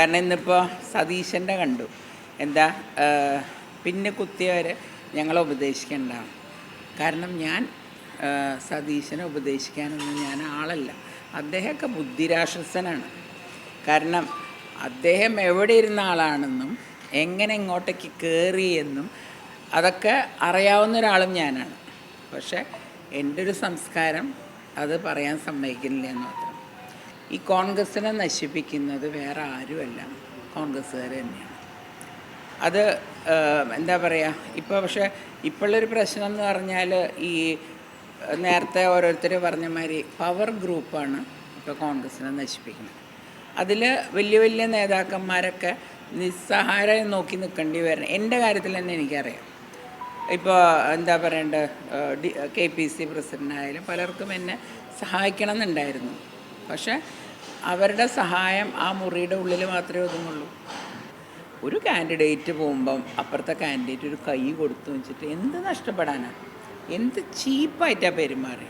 കാരണം ഇന്നിപ്പോൾ സതീശന്റെ കണ്ടു. എന്താ പിന്നെ കുത്തിയവരെ ഞങ്ങളെ ഉപദേശിക്കേണ്ടതാണ് കാരണം ഞാൻ സതീശനെ ഉപദേശിക്കാനൊന്നും ഞാൻ ആളല്ല. അദ്ദേഹമൊക്കെ ബുദ്ധിരാക്ഷസനാണ്. കാരണം അദ്ദേഹം എവിടെ ഇരുന്ന ആളാണെന്നും എങ്ങനെ ഇങ്ങോട്ടേക്ക് കയറി എന്നും അതൊക്കെ അറിയാവുന്ന ഒരാളും ഞാനാണ്. പക്ഷേ എന്റെ ഒരു സംസ്കാരം അത് പറയാൻ സമ്മതിക്കുന്നില്ല എന്ന് മാത്രം. ഈ കോൺഗ്രസിനെ നശിപ്പിക്കുന്നത് വേറെ ആരുമല്ല. കോൺഗ്രസ്സുകാർ തന്നെയാണ്. അത് എന്താ പറയുക ഇപ്പോൾ പക്ഷേ ഇപ്പോഴൊരു പ്രശ്നം എന്ന് പറഞ്ഞാൽ ഈ നേരത്തെ ഓരോരുത്തർ പറഞ്ഞ മാതിരി പവർ ഗ്രൂപ്പാണ് ഇപ്പോൾ കോൺഗ്രസിനെ നശിപ്പിക്കുന്നത്. അതിൽ വലിയ വലിയ നേതാക്കന്മാരൊക്കെ നിസ്സഹായം നോക്കി നിൽക്കേണ്ടി വരണം. എന്റെ കാര്യത്തിൽ തന്നെ എനിക്കറിയാം. ഇപ്പോൾ എന്താ പറയേണ്ടത് കെ പി സി പ്രസിഡന്റായാലും പലർക്കും എന്നെ സഹായിക്കണം എന്നുണ്ടായിരുന്നു പക്ഷേ അവരുടെ സഹായം ആ മുറിയുടെ ഉള്ളിൽ മാത്രമേ ഒതുങ്ങുള്ളൂ. ഒരു കാൻഡിഡേറ്റ് പോകുമ്പം അപ്പുറത്തെ കാൻഡിഡേറ്റ് ഒരു കൈ കൊടുത്തു വെച്ചിട്ട് എന്ത് നഷ്ടപ്പെടാനാണ് എന്ത് ചീപ്പായിട്ടാണ് പെരുമാറി